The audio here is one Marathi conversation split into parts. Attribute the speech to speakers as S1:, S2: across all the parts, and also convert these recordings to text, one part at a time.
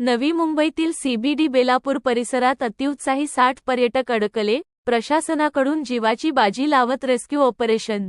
S1: नवी मुंबईतील सीबीडी बेलापूर परिसरात अतिउत्साही साठ पर्यटक अडकले प्रशासनाकडून जीवाची बाजी लावत रेस्क्यू ऑपरेशन.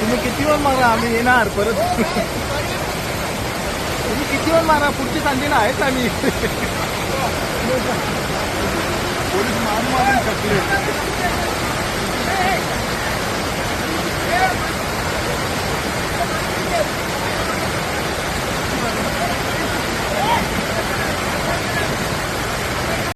S2: तुम्ही किती वर मारा? आम्ही येणार परत. तुम्ही किती वर मारा? पुढची ना आहेच आम्ही.